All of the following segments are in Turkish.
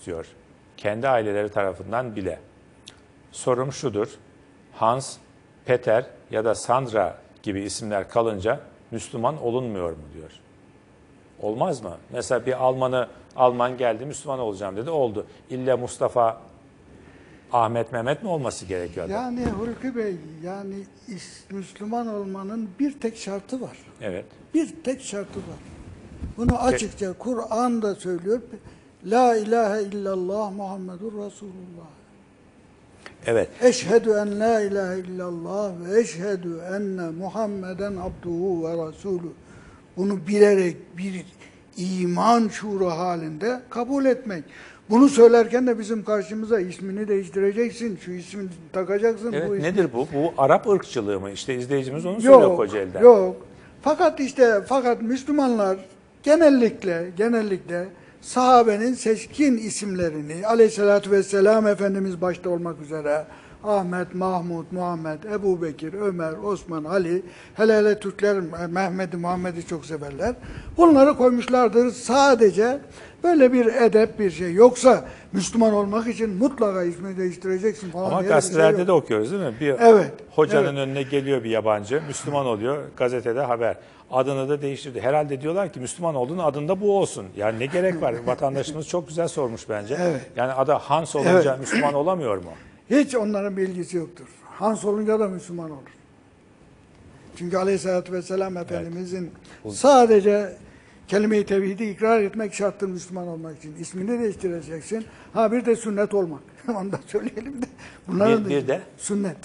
istiyor. Kendi aileleri tarafından bile. Sorum şudur. Hans, Peter ya da Sandra gibi isimler kalınca Müslüman olunmuyor mu diyor. Olmaz mı? Mesela bir Almanı Alman geldi Müslüman olacağım dedi oldu. İlla Mustafa Ahmet Mehmet mi olması gerekiyor? adam? Yani Hulki Bey, yani Müslüman olmanın bir tek şartı var. Evet. Bir tek şartı var. Bunu açıkça Kur'an da söylüyor. La ilahe illallah Muhammedur Resulullah. Evet. Eşhedü en la ilahe illallah ve eşhedü enne Muhammeden abduhu ve rasulü. Bunu bilerek bir iman şuuru halinde kabul etmek. Bunu söylerken de bizim karşımıza ismini değiştireceksin, şu ismi takacaksın. Evet bu ismi. nedir bu? Bu Arap ırkçılığı mı? İşte izleyicimiz onu söylüyor Yok, Kocaeli'den. yok. Fakat işte fakat Müslümanlar genellikle genellikle sahabenin seçkin isimlerini aleyhissalatü vesselam Efendimiz başta olmak üzere Ahmet, Mahmud, Muhammed, Ebu Bekir, Ömer, Osman, Ali, hele hele Türkler Mehmet'i, Muhammed'i çok severler. Bunları koymuşlardır sadece böyle bir edep bir şey. Yoksa Müslüman olmak için mutlaka ismini değiştireceksin falan Ama diye şey gazetelerde yok. de okuyoruz değil mi? Bir Evet, hocanın evet. önüne geliyor bir yabancı, Müslüman oluyor, gazetede haber. Adını da değiştirdi. Herhalde diyorlar ki Müslüman olduğunu adında bu olsun. Yani ne gerek var? Vatandaşımız çok güzel sormuş bence. Evet. Yani adı Hans olunca Evet. Müslüman olamıyor mu? Hiç onların bilgisi yoktur. Hans olunca da Müslüman olur. Çünkü Aleyhisselatü Vesselam Efendimizin sadece kelime-i tevhidi ikrar etmek şarttır Müslüman olmak için. İsmini değiştireceksin. Ha bir de sünnet olmak. Onu da söyleyelim de. Bunların Bir- bir de? Sünnet.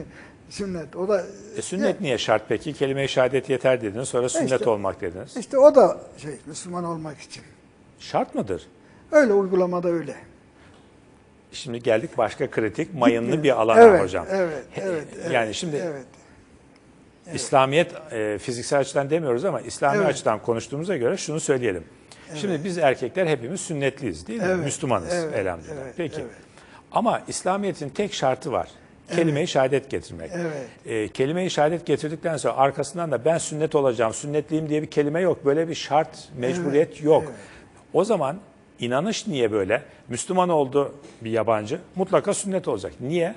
sünnet. O da E, sünnet niye şart peki? Kelime-i şehadet yeter dediniz. Sonra sünnet İşte- olmak dediniz. işte o da şey Müslüman olmak için. Şart mıdır? Öyle uygulamada öyle. Şimdi geldik başka kritik, mayınlı bir alana evet, hocam. Evet, evet, evet. Yani şimdi evet. İslamiyet e, fiziksel açıdan demiyoruz ama İslami Evet. açıdan konuştuğumuza göre şunu söyleyelim. Şimdi biz erkekler hepimiz sünnetliyiz değil mi? Evet, Müslümanız evet, elhamdülillah. evet, Peki. evet. Ama İslamiyet'in tek şartı var. Kelime-i şehadet getirmek. Evet. E, kelime-i şehadet getirdikten sonra arkasından da ben sünnet olacağım, sünnetliyim diye bir kelime yok. Böyle bir şart, mecburiyet yok. O zaman inanış niye böyle? Müslüman oldu bir yabancı, mutlaka sünnet olacak. Niye?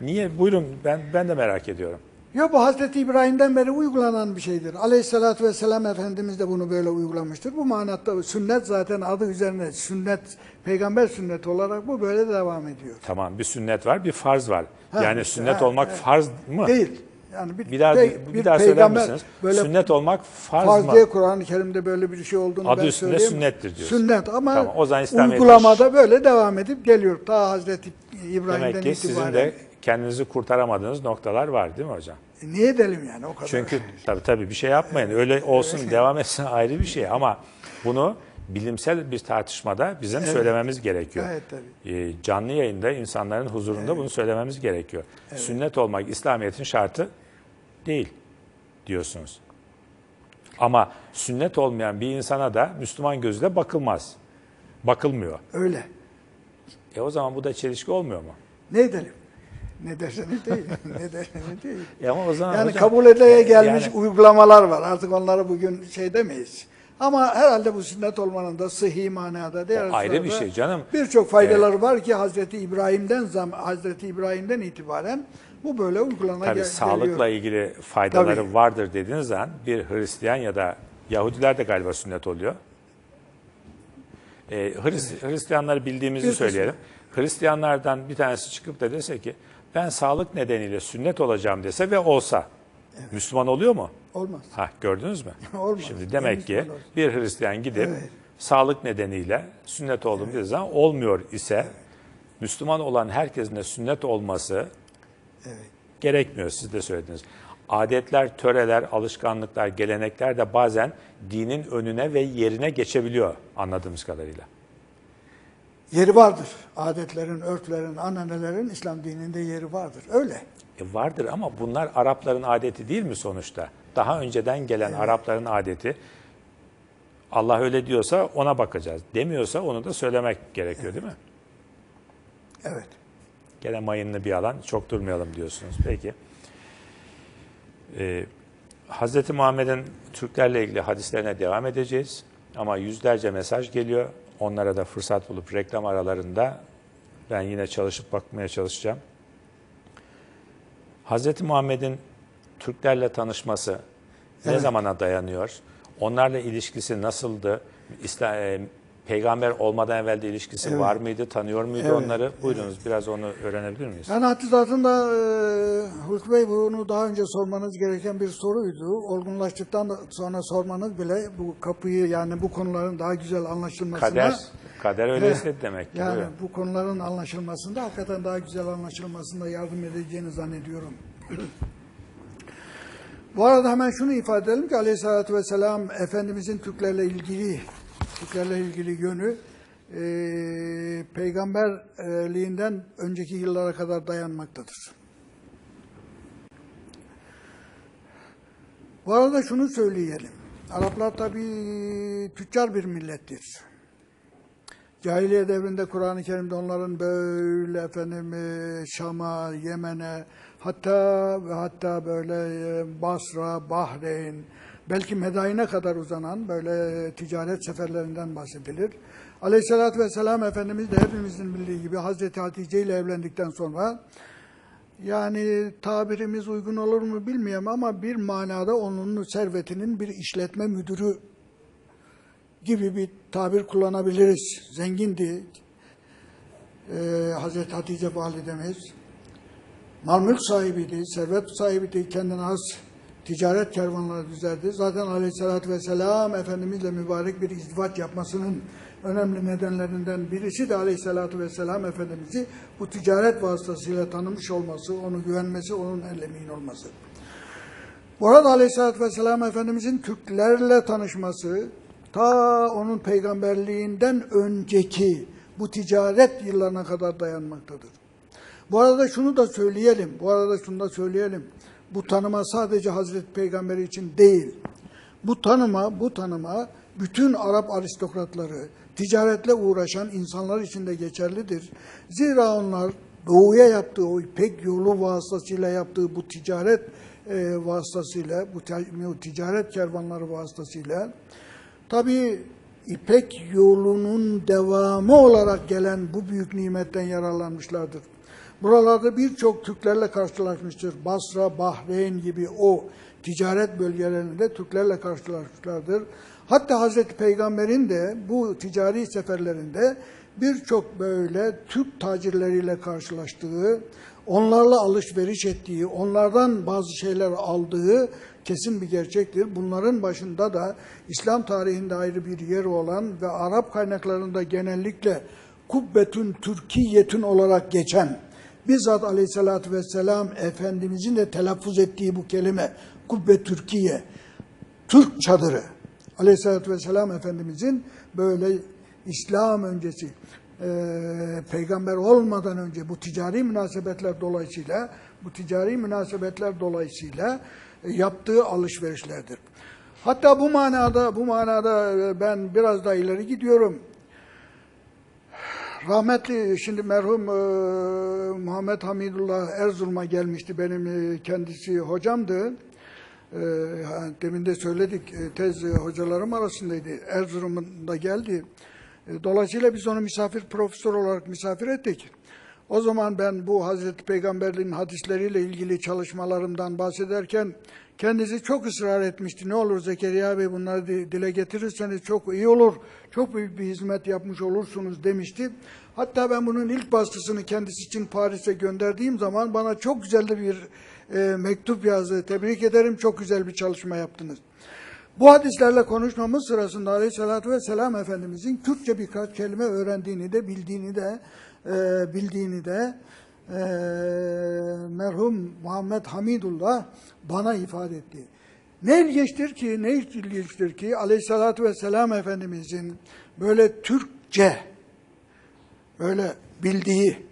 Niye? Buyurun ben ben de merak ediyorum. Yok bu Hazreti İbrahim'den beri uygulanan bir şeydir. Aleyhissalatü vesselam Efendimiz de bunu böyle uygulamıştır. Bu manada sünnet zaten adı üzerine sünnet, peygamber sünneti olarak bu böyle devam ediyor. Tamam bir sünnet var, bir farz var. Ha, yani işte, sünnet ha, olmak evet. farz mı? Değil. Yani bir, Bir daha pey- bir, daha söyler misiniz? Böyle sünnet olmak farz, farz mı? diye Kur'an-ı Kerim'de böyle bir şey olduğunu Adı ben üstünde söyleyeyim. sünnettir diyorsun. Sünnet ama Tamam, o zaman İslamiyet'in- uygulamada böyle devam edip geliyor. Ta Hazreti İbrahim'den Demek ki itibaren. sizin de kendinizi kurtaramadığınız noktalar var değil mi hocam? E, Niye edelim yani o kadar? Çünkü tabii tabii bir şey yapmayın. Öyle olsun, devam etsin ayrı bir şey ama bunu bilimsel bir tartışmada bizim söylememiz gerekiyor. Evet, tabii. Ee, canlı yayında insanların huzurunda bunu söylememiz gerekiyor. Sünnet olmak İslamiyet'in şartı değil diyorsunuz. Ama sünnet olmayan bir insana da Müslüman gözüyle bakılmaz. Bakılmıyor. Öyle. E o zaman bu da çelişki olmuyor mu? Ne edelim? Ne derseniz değil. ne derseniz değil. E ama o zaman Yani hocam- kabul edileye gelmiş Yani- uygulamalar var. Artık onları bugün şey demeyiz. Ama herhalde bu sünnet olmanın da sıhhi manada diğer ayrı bir şey canım. Birçok faydaları var ki Hazreti İbrahim'den Hazreti İbrahim'den itibaren bu böyle uygulana Tabii gel- sağlıkla geliyor. ilgili faydaları Tabii. vardır dediğiniz zaman bir Hristiyan ya da Yahudiler de galiba sünnet oluyor. Ee, Hris- Hristiyanları bildiğimizi Bir kısmı. söyleyelim. Hristiyanlardan bir tanesi çıkıp da dese ki ben sağlık nedeniyle sünnet olacağım dese ve olsa Müslüman oluyor mu? Olmaz. Ha gördünüz mü? Olmaz. Şimdi demek ki Müslüman bir Hristiyan gidip Evet. sağlık nedeniyle sünnet oldum dediği zaman olmuyor ise Müslüman olan herkesin de sünnet olması Evet. gerekmiyor siz de söylediniz. Adetler, töreler, alışkanlıklar, gelenekler de bazen dinin önüne ve yerine geçebiliyor anladığımız kadarıyla. Yeri vardır. Adetlerin, örflerin, ananelerin İslam dininde yeri vardır. Öyle. E vardır ama bunlar Arapların adeti değil mi sonuçta? Daha önceden gelen Arapların adeti. Allah öyle diyorsa ona bakacağız. Demiyorsa onu da söylemek gerekiyor değil mi? Evet. Gene mayınlı bir alan. Çok durmayalım diyorsunuz. Peki. Ee, Hz. Muhammed'in Türklerle ilgili hadislerine devam edeceğiz. Ama yüzlerce mesaj geliyor. onlara da fırsat bulup reklam aralarında ben yine çalışıp bakmaya çalışacağım. Hz. Muhammed'in Türklerle tanışması ne Evet. zamana dayanıyor? Onlarla ilişkisi nasıldı? İsla- e, peygamber olmadan evvel de ilişkisi Evet. var mıydı? Tanıyor muydu Evet, onları? Buyurunuz biraz onu öğrenebilir miyiz? Yani hatırlatında e, Hulk Bey bunu daha önce sormanız gereken bir soruydu. Olgunlaştıktan sonra sormanız bile bu kapıyı yani bu konuların daha güzel anlaşılmasına Kader, kader öyle Evet. istedi demek ki. yani Buyurun. bu konuların anlaşılmasında hakikaten daha güzel anlaşılmasında yardım edeceğini zannediyorum. Bu arada hemen şunu ifade edelim ki Aleyhisselatü Vesselam Efendimizin Türklerle ilgili Türklerle ilgili yönü e, peygamberliğinden önceki yıllara kadar dayanmaktadır. Bu arada şunu söyleyelim. Araplar tabi tüccar bir millettir. Cahiliye devrinde Kur'an-ı Kerim'de onların böyle efendim e, Şam'a, Yemen'e hatta ve hatta böyle e, Basra, Bahreyn belki Medayin'e kadar uzanan böyle ticaret seferlerinden bahsedilir. Aleyhisselatü Vesselam Efendimiz de hepimizin bildiği gibi Hazreti Hatice ile evlendikten sonra yani tabirimiz uygun olur mu bilmiyorum ama bir manada onun servetinin bir işletme müdürü gibi bir tabir kullanabiliriz. Zengindi ee, Hazreti Hatice validemiz. Mal mülk sahibiydi, servet sahibiydi, kendine has ticaret kervanları düzerdi. Zaten aleyhissalatü vesselam Efendimizle mübarek bir izdivaç yapmasının önemli nedenlerinden birisi de aleyhissalatü vesselam Efendimiz'i bu ticaret vasıtasıyla tanımış olması, onu güvenmesi, onun el emin olması. Bu arada Aleyhisselatü Vesselam Efendimizin Türklerle tanışması ta onun peygamberliğinden önceki bu ticaret yıllarına kadar dayanmaktadır. Bu arada şunu da söyleyelim, bu arada şunu da söyleyelim. Bu tanıma sadece Hazreti Peygamberi için değil. Bu tanıma, bu tanıma bütün Arap aristokratları, ticaretle uğraşan insanlar için de geçerlidir. Zira onlar doğuya yaptığı o İpek yolu vasıtasıyla yaptığı bu ticaret e, vasıtasıyla, bu, ticaret kervanları vasıtasıyla tabii İpek yolunun devamı olarak gelen bu büyük nimetten yararlanmışlardır. Buralarda birçok Türklerle karşılaşmıştır. Basra, Bahreyn gibi o ticaret bölgelerinde Türklerle karşılaşmışlardır. Hatta Hazreti Peygamber'in de bu ticari seferlerinde birçok böyle Türk tacirleriyle karşılaştığı, onlarla alışveriş ettiği, onlardan bazı şeyler aldığı kesin bir gerçektir. Bunların başında da İslam tarihinde ayrı bir yer olan ve Arap kaynaklarında genellikle kubbetün Türkiyetün olarak geçen bizzat aleyhissalatü vesselam Efendimizin de telaffuz ettiği bu kelime kubbe Türkiye Türk çadırı aleyhissalatü vesselam Efendimizin böyle İslam öncesi e, peygamber olmadan önce bu ticari münasebetler dolayısıyla bu ticari münasebetler dolayısıyla e, yaptığı alışverişlerdir. Hatta bu manada bu manada e, ben biraz daha ileri gidiyorum. Rahmetli şimdi merhum e, Muhammed Hamidullah Erzurum'a gelmişti. Benim e, kendisi hocamdı. E, demin de söyledik e, tez e, hocalarım arasındaydı. Erzurum'da geldi. E, dolayısıyla biz onu misafir profesör olarak misafir ettik. O zaman ben bu Hazreti Peygamberliğin hadisleriyle ilgili çalışmalarımdan bahsederken kendisi çok ısrar etmişti. Ne olur Zekeriya Bey bunları di- dile getirirseniz çok iyi olur. Çok büyük bir hizmet yapmış olursunuz demişti. Hatta ben bunun ilk baskısını kendisi için Paris'e gönderdiğim zaman bana çok güzel bir e, mektup yazdı. Tebrik ederim çok güzel bir çalışma yaptınız. Bu hadislerle konuşmamız sırasında Aleyhisselatü Vesselam Efendimizin Kürtçe birkaç kelime öğrendiğini de bildiğini de e, bildiğini de e, merhum Muhammed Hamidullah bana ifade etti. Ne ilginçtir ki, ne ilginçtir ki Aleyhisselatü Vesselam Efendimizin böyle Türkçe böyle bildiği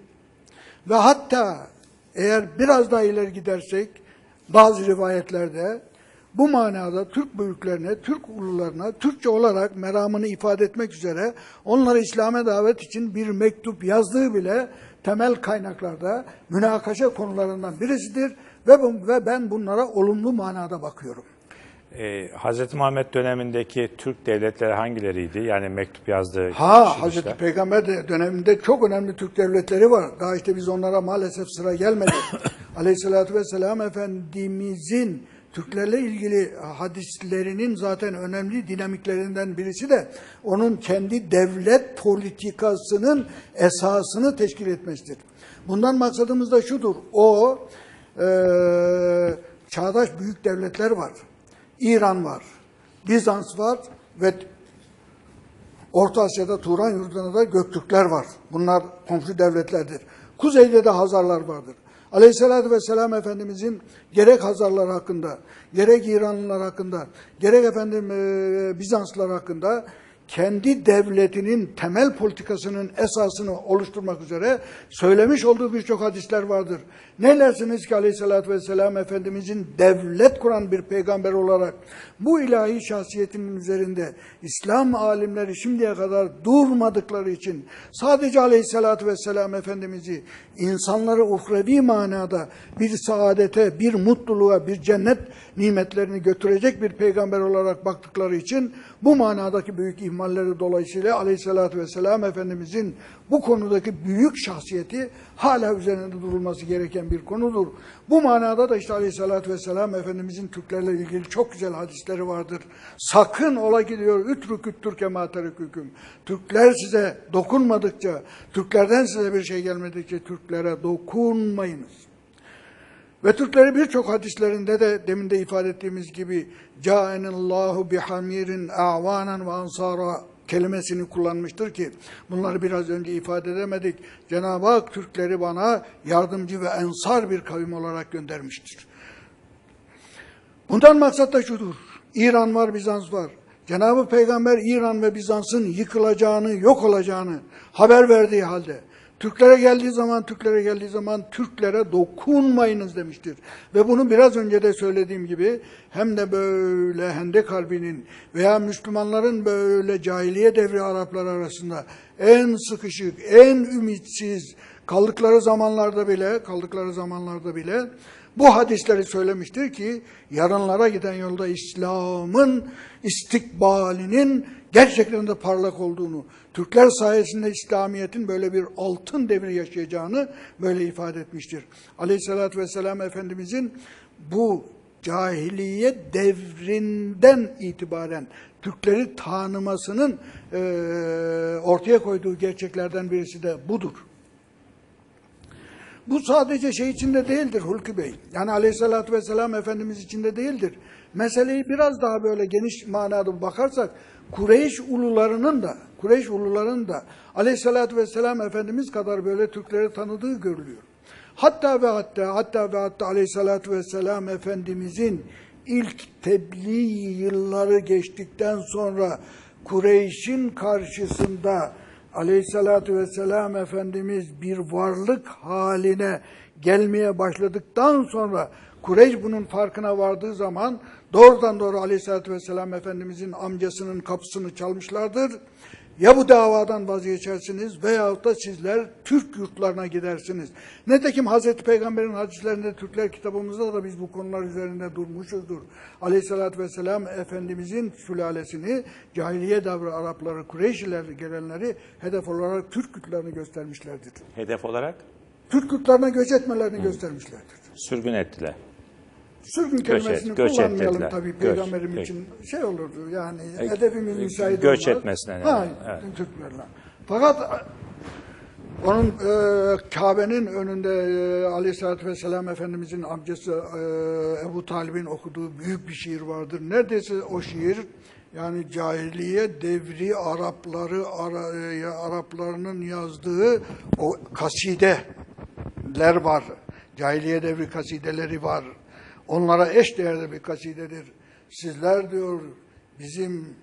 ve hatta eğer biraz daha ileri gidersek bazı rivayetlerde bu manada Türk büyüklerine, Türk ulularına Türkçe olarak meramını ifade etmek üzere onları İslam'a davet için bir mektup yazdığı bile temel kaynaklarda münakaşa konularından birisidir ve, bu- ve ben bunlara olumlu manada bakıyorum. Ee, Hz. Muhammed dönemindeki Türk devletleri hangileriydi? Yani mektup yazdığı Ha. Hazreti Peygamber de döneminde çok önemli Türk devletleri var. Daha işte biz onlara maalesef sıra gelmedi. Aleyhissalatü vesselam Efendimizin Türklerle ilgili hadislerinin zaten önemli dinamiklerinden birisi de onun kendi devlet politikasının esasını teşkil etmesidir. Bundan maksadımız da şudur. O e, çağdaş büyük devletler var. İran var. Bizans var ve Orta Asya'da Turan yurdunda da Göktürkler var. Bunlar komşu devletlerdir. Kuzeyde de Hazarlar vardır. Aleyhisselatü Vesselam Efendimizin gerek Hazarlar hakkında, gerek İranlılar hakkında, gerek efendim e, Bizanslılar hakkında kendi devletinin temel politikasının esasını oluşturmak üzere söylemiş olduğu birçok hadisler vardır. Ne dersiniz ki Aleyhisselatü Vesselam Efendimizin devlet kuran bir peygamber olarak bu ilahi şahsiyetinin üzerinde İslam alimleri şimdiye kadar durmadıkları için sadece Aleyhisselatü Vesselam Efendimiz'i insanları uhrevi manada bir saadete, bir mutluluğa, bir cennet nimetlerini götürecek bir peygamber olarak baktıkları için bu manadaki büyük ihmalleri dolayısıyla Aleyhisselatü Vesselam Efendimizin bu konudaki büyük şahsiyeti hala üzerinde durulması gereken bir konudur. Bu manada da işte Aleyhisselatü Vesselam Efendimizin Türklerle ilgili çok güzel hadisleri vardır. Sakın ola gidiyor ütrüküt Türke matereküküm. Türkler size dokunmadıkça, Türklerden size bir şey gelmedikçe Türklere dokunmayınız. Ve Türkleri birçok hadislerinde de demin de ifade ettiğimiz gibi Câenillâhu bihamirin a'vanen ve ansara kelimesini kullanmıştır ki bunları biraz önce ifade edemedik. Cenab-ı Hak Türkleri bana yardımcı ve ensar bir kavim olarak göndermiştir. Bundan maksat da şudur. İran var, Bizans var. Cenab-ı Peygamber İran ve Bizans'ın yıkılacağını, yok olacağını haber verdiği halde Türklere geldiği zaman, Türklere geldiği zaman Türklere dokunmayınız demiştir. Ve bunu biraz önce de söylediğim gibi hem de böyle Hendek Harbi'nin veya Müslümanların böyle cahiliye devri Araplar arasında en sıkışık, en ümitsiz kaldıkları zamanlarda bile, kaldıkları zamanlarda bile bu hadisleri söylemiştir ki yarınlara giden yolda İslam'ın istikbalinin gerçekten de parlak olduğunu, Türkler sayesinde İslamiyet'in böyle bir altın devri yaşayacağını böyle ifade etmiştir. Aleyhissalatü vesselam Efendimizin bu cahiliye devrinden itibaren Türkleri tanımasının eee, ortaya koyduğu gerçeklerden birisi de budur. Bu sadece şey içinde değildir Hulki Bey. Yani aleyhissalatü vesselam Efendimiz içinde değildir. Meseleyi biraz daha böyle geniş manada bakarsak Kureyş ulularının da Kureyş ulularının da aleyhissalatü vesselam Efendimiz kadar böyle Türkleri tanıdığı görülüyor. Hatta ve hatta hatta ve hatta aleyhissalatü vesselam Efendimizin ilk tebliğ yılları geçtikten sonra Kureyş'in karşısında Aleyhissalatü vesselam Efendimiz bir varlık haline gelmeye başladıktan sonra Kureyş bunun farkına vardığı zaman doğrudan doğru Aleyhissalatü vesselam Efendimizin amcasının kapısını çalmışlardır. Ya bu davadan vazgeçersiniz veyahut da sizler Türk yurtlarına gidersiniz. Netekim Hazreti Peygamber'in hadislerinde Türkler kitabımızda da biz bu konular üzerinde durmuşuzdur. Aleyhissalatü vesselam Efendimizin sülalesini cahiliye devri Arapları, Kureyşliler gelenleri hedef olarak Türk yurtlarını göstermişlerdir. Hedef olarak Türk yurtlarına göç etmelerini göstermişlerdir. sürgün ettiler. Sürgün Göç kelimesini et- göç kullanmayalım ettiler. tabii Göç, peygamberim peki. için şey olurdu yani E, edebimiz e, müsait göç olmaz. etmesine yani, Ha, evet. Türklerle. Fakat onun e, Kabe'nin önünde e, Aleyhisselatü Vesselam Efendimizin amcası e, Ebu Talib'in okuduğu büyük bir şiir vardır. Neredeyse o şiir yani cahiliye devri Arapları Ara, e, Araplarının yazdığı o kasideler var. Cahiliye devri kasideleri var. Onlara eş değerde bir kasidedir. Sizler diyor bizim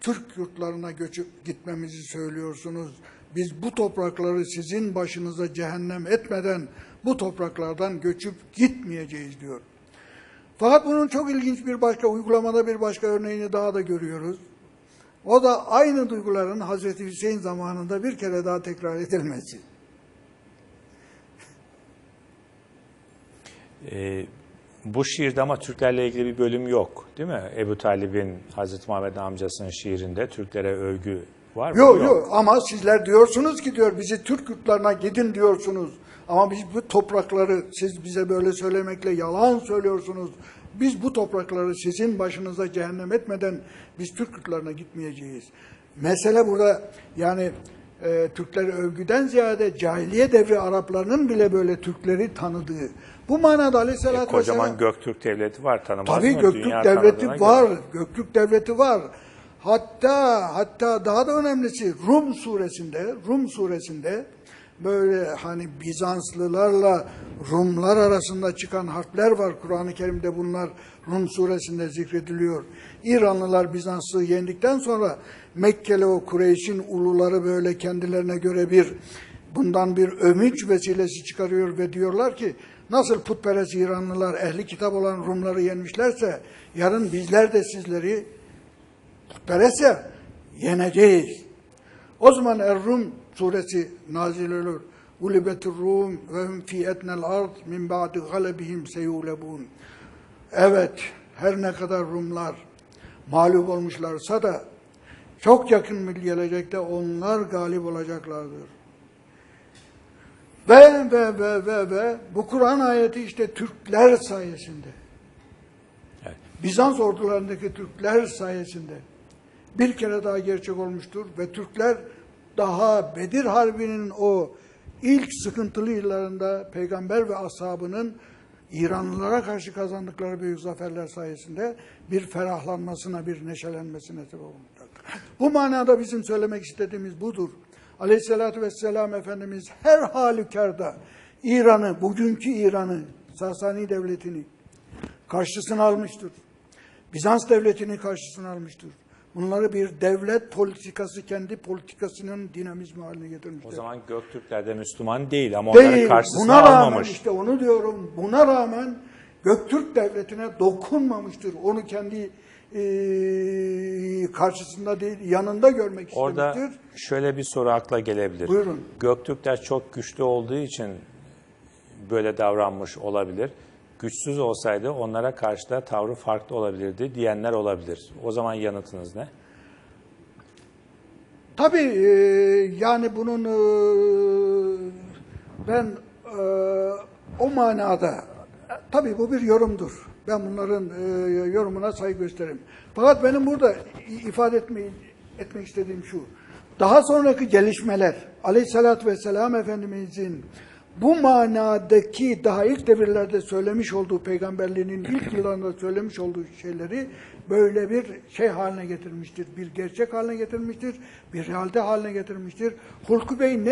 Türk yurtlarına göçüp gitmemizi söylüyorsunuz. Biz bu toprakları sizin başınıza cehennem etmeden bu topraklardan göçüp gitmeyeceğiz diyor. Fakat bunun çok ilginç bir başka uygulamada bir başka örneğini daha da görüyoruz. O da aynı duyguların Hazreti Hüseyin zamanında bir kere daha tekrar edilmesi. Ee, Bu şiirde ama Türklerle ilgili bir bölüm yok değil mi? Ebu Talib'in Hazreti Muhammed amcasının şiirinde Türklere övgü var mı? Yok yok ama sizler diyorsunuz ki diyor bizi Türk yurtlarına gidin diyorsunuz. Ama biz bu toprakları siz bize böyle söylemekle yalan söylüyorsunuz. Biz bu toprakları sizin başınıza cehennem etmeden biz Türk yurtlarına gitmeyeceğiz. Mesele burada yani e, Türkleri övgüden ziyade cahiliye devri Araplarının bile böyle Türkleri tanıdığı. Bu manada aleyhissalatü vesselam... Kocaman Göktürk Devleti var tanımaz Tabii mı? Göktürk Dünya devleti var. göre. Göktürk devleti var. Hatta hatta daha da önemlisi Rum suresinde Rum suresinde böyle hani Bizanslılarla Rumlar arasında çıkan harpler var. Kur'an-ı Kerim'de bunlar Rum suresinde zikrediliyor. İranlılar Bizans'ı yendikten sonra Mekkeli o Kureyş'in uluları böyle kendilerine göre bir bundan bir övünç vesilesi çıkarıyor ve diyorlar ki nasıl putperest İranlılar ehli kitap olan Rumları yenmişlerse yarın bizler de sizleri putperest ya yeneceğiz. O zaman Er-Rum suresi nazil olur. Gulibetir Rum ve hum fi etnel ard min ba'di galebihim seyulebun. Evet, her ne kadar Rumlar mağlup olmuşlarsa da çok yakın bir gelecekte onlar galip olacaklardır. Ve ve ve ve ve bu Kur'an ayeti işte Türkler sayesinde. Evet. Bizans ordularındaki Türkler sayesinde bir kere daha gerçek olmuştur ve Türkler daha Bedir Harbi'nin o ilk sıkıntılı yıllarında peygamber ve ashabının İranlılara karşı kazandıkları büyük zaferler sayesinde bir ferahlanmasına, bir neşelenmesine sebep olmuştur. Bu manada bizim söylemek istediğimiz budur. Aleyhissalatü vesselam Efendimiz her halükarda İran'ı, bugünkü İran'ı, Sasani devletini karşısına almıştır. Bizans devletini karşısına almıştır. Bunları bir devlet politikası, kendi politikasının dinamizmi haline getirmiştir. O zaman Göktürkler de Müslüman değil ama Değil. karşısına Buna rağmen almamış. işte onu diyorum. Buna rağmen Göktürk devletine dokunmamıştır. Onu kendi eee, karşısında değil, yanında görmek Orada istemiştir. şöyle bir soru akla gelebilir. Buyurun. Göktürkler çok güçlü olduğu için böyle davranmış olabilir. Güçsüz olsaydı onlara karşı da tavrı farklı olabilirdi diyenler olabilir. O zaman yanıtınız ne? Tabii e, yani bunun e, ben e, o manada tabii bu bir yorumdur. Ben bunların yorumuna saygı gösteririm. Fakat benim burada ifade etmeyi, etmek istediğim şu. Daha sonraki gelişmeler Aleyhisselatü Vesselam Efendimizin bu manadaki daha ilk devirlerde söylemiş olduğu peygamberliğinin ilk yıllarında söylemiş olduğu şeyleri böyle bir şey haline getirmiştir. Bir gerçek haline getirmiştir. Bir realite haline getirmiştir. Hulku Bey ne